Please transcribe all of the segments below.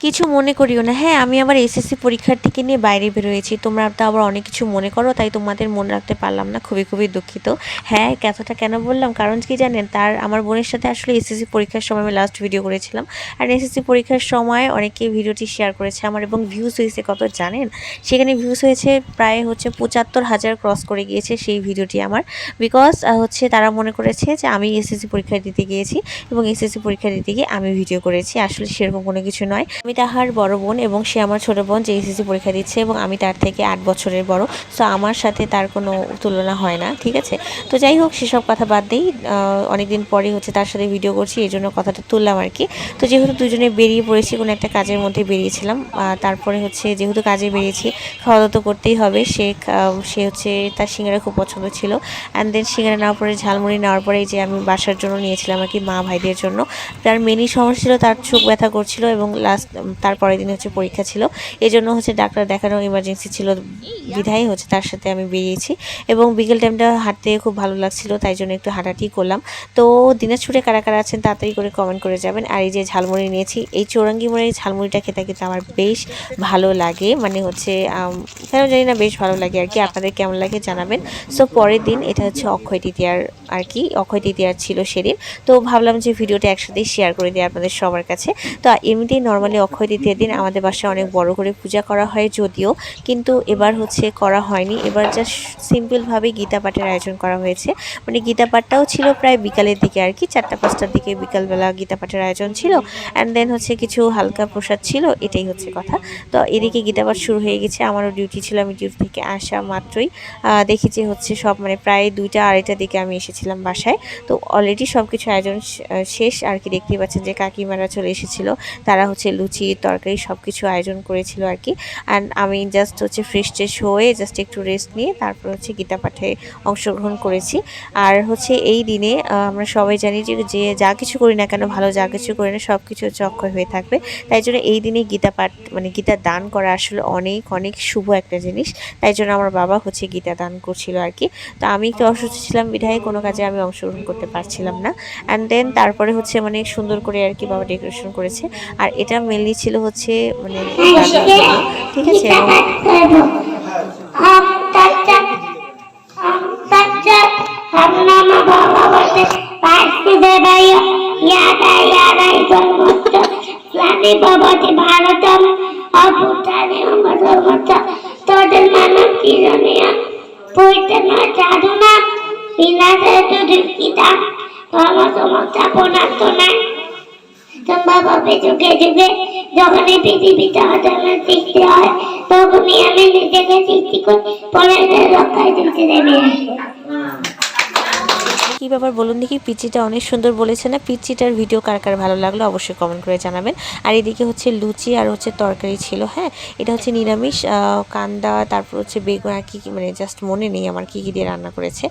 কিছু মনে করিও না। হ্যাঁ আমি আবার এসএসসি পরীক্ষার্থীকে নিয়ে বাইরে বেরোয়েছি। তোমরা তো আবার অনেক কিছু মনে করো, তাই তোমাদের মনে রাখতে পারলাম না। খুবই খুবই দুঃখিত। হ্যাঁ কথাটা কেন বললাম? কারণ কি জানেন, তার, আমার বোনের সাথে আসলে এসএসসি পরীক্ষার সময় আমি লাস্ট ভিডিও করেছিলাম। আর এসএসসি পরীক্ষার সময় অনেকে ভিডিওটি শেয়ার করেছে আমার এবং ভিউজ হয়েছে, কত জানেন? সেখানে ভিউজ হয়েছে প্রায় হচ্ছে পঁচাত্তর হাজার ক্রস করে গিয়েছে সেই ভিডিওটি আমার। বিকজ হচ্ছে তারা মনে করেছে যে আমি এসএসসি পরীক্ষা দিতে গিয়েছি এবং এসএসসি পরীক্ষা দিতে গিয়ে আমি ভিডিও করেছি। আসলে সেরকম কোনো কিছু নয়। আমি তাহার বড় বোন এবং সে আমার ছোট বোন, যে এসএসসি পরীক্ষা দিচ্ছে এবং আমি তার থেকে আট বছরের বড়। সো আমার সাথে তার কোনো তুলনা হয় না, ঠিক আছে? তো যাই হোক, সেসব কথা বাদ দিই। অনেকদিন পরে হচ্ছে তার সাথে ভিডিও করছি, এই জন্য কথাটা তুললাম আর কি। তো যেহেতু দুজনে বেরিয়ে পড়েছি, কোনো একটা কাজের মধ্যে বেরিয়েছিলাম তারপরে হচ্ছে যেহেতু কাজে বেরিয়েছি খাওয়া দাওয়া তো করতেই হবে। সে সে হচ্ছে তার সিঙ্গারা খুব পছন্দ ছিল। অ্যান্ড দেন সিঙ্গারা নেওয়ার পরে, ঝালমুড়ি নেওয়ার পরে যে আমি বাসার জন্য নিয়েছিলাম আর কি মা ভাইদের জন্য। তার মেনই সমস্যা ছিল, তার চোখ ব্যথা করছিল এবং লাস্ট তারপরের দিন হচ্ছে পরীক্ষা ছিল। এই জন্য হচ্ছে ডাক্তার দেখানো ইমার্জেন্সি ছিল বিধায় হচ্ছে তার সাথে আমি বেরিয়েছি। এবং বিকেল টাইমটা হাঁটতে খুব ভালো লাগছিল, তাই জন্য একটু হাঁটাহাঁটি করলাম। তো দিনাজপুরে কারা কারা আছেন তাড়াতাড়ি করে কমেন্ট করে যাবেন। আর এই যে ঝালমুড়ি নিয়েছি, এই চৌরাঙ্গি মোড়ের ঝালমুড়িটা খেতে কিন্তু আমার বেশ ভালো লাগে। মানে হচ্ছে কেন জানি না, বেশ ভালো লাগে আর কি। আপনাদের কেমন লাগে জানাবেন। সো পরের দিন এটা হচ্ছে অক্ষয় তৃতীয়ার আর কি অক্ষয় তৃতীয়ার ছিল সেদিন। তো ভাবলাম যে ভিডিওটা একসাথেই শেয়ার করে দিই আপনাদের সবার কাছে। তো এমনিতেই নর্মালি অক্ষয় তৃতীয়ার দিন আমাদের বাসায় অনেক বড় করে পূজা করা হয় যদিও, কিন্তু এবার হচ্ছে করা হয়নি। এবার জাস্ট সিম্পলভাবে গীতা পাঠের আয়োজন করা হয়েছে। মানে গীতা পাঠটাও ছিল প্রায় বিকালের দিকে আর কি চারটা, পাঁচটার দিকে বিকালবেলা গীতা পাঠের আয়োজন ছিল। অ্যান্ড দেন হচ্ছে কিছু হালকা প্রসাদ ছিল, এটাই হচ্ছে কথা। তো এদিকে গীতা পাঠ শুরু হয়ে গেছে। আমারও ডিউটি ছিল, আমি ডিউটি থেকে আসা মাত্রই। দেখি যে হচ্ছে সব মানে প্রায় দুইটা, আড়াইটার দিকে আমি এসেছিলাম। বাসায়। তো অলরেডি সব কিছু আয়োজন শেষ। আর কি দেখতেই পাচ্ছেন যে কাকিমারা চলে এসেছিল। তারা হচ্ছে লুচি, তরকারি সব কিছু আয়োজন করেছিল আর কি। অ্যান্ড আমি জাস্ট হচ্ছে ফ্রেশ ট্রেশ হয়ে জাস্ট একটু রেস্ট নিয়ে তারপর হচ্ছে গীতা পাঠে অংশগ্রহণ করেছি। আর হচ্ছে এই দিনে আমরা সবাই জানি যে যে যা কিছু করি না কেন, ভালো যা কিছু করি না সব কিছু হচ্ছে অক্ষয় হয়ে থাকবে। তাই জন্য এই দিনে গীতা পাঠ মানে গীতা দান করা আসলে অনেক অনেক শুভ একটা জিনিস। তাই জন্য আমার বাবা হচ্ছে গীতা দান করছিল আর কি। তো আমি একটু অসুস্থ ছিলাম, বিধায় কোনো কাজে আমি অংশগ্রহণ করতে পারছিলাম না। অ্যান্ড দেন তারপরে হচ্ছে মানে সুন্দর করে আর কি বাবা ডেকোরেশন করেছে। আর এটা মেনলি ছিল হচ্ছে মানে ঠিক আছে, এবং বিনাশে দুঃখিতা ধর্ম সমস্যাপনার্থনা সম্ভবভাবে যুগে যুগে যখন এই পৃথিবীতে অধর্মের সৃষ্টি হয়, তখনই আমি নিজেকে সৃষ্টি করে পরে রক্ষায় দিতে দেবে। কি ব্যাপার বলুন দেখি? পিচিটা অনেক সুন্দর বলেছে না? পিচিটার ভিডিও কার কার ভালো লাগল অবশ্যই কমেন্ট করে জানাবেন। আর এদিকে হচ্ছে লুচি আর হচ্ছে তরকারি ছিল হ্যাঁ? এটা হচ্ছে নিরামিষ কান্দা, তারপর হচ্ছে বেগুন আর কি মানে জাস্ট মনে নেই আমার কি কী দিয়ে রান্না করেছে।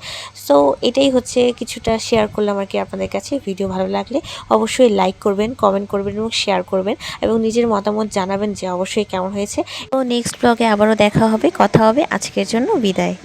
সো এটাই হচ্ছে কিছুটা শেয়ার করলাম আর কি আপনাদের কাছে। ভিডিও ভালো লাগলে অবশ্যই লাইক করবেন কমেন্ট করবেন এবং শেয়ার করবেন এবং নিজের মতামত জানাবেন যে অবশ্যই কেমন হয়েছে। তো নেক্সট ব্লগে আবারও দেখা হবে, কথা হবে। আজকের জন্য বিদায়।